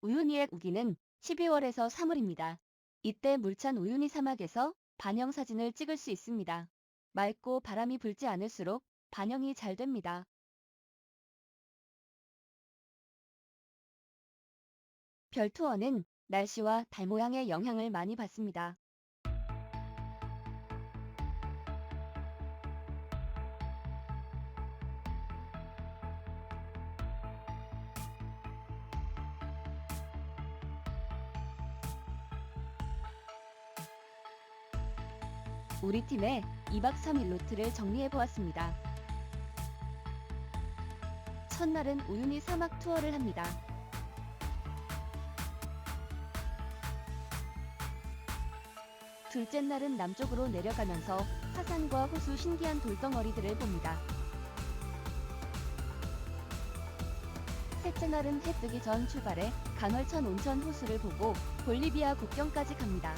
우유니의 우기는 12월에서 3월입니다. 이때 물찬 우유니 사막에서 반영 사진을 찍을 수 있습니다. 맑고 바람이 불지 않을수록 반영이 잘 됩니다. 별 투어는 날씨와 달 모양의 영향을 많이 받습니다. 우리 팀의 2박 3일 루트를 정리해 보았습니다. 첫날은 우유니 사막 투어를 합니다. 둘째 날은 남쪽으로 내려가면서 화산과 호수 신기한 돌덩어리들을 봅니다. 셋째 날은 해 뜨기 전 출발해 간헐천 온천 호수를 보고 볼리비아 국경까지 갑니다.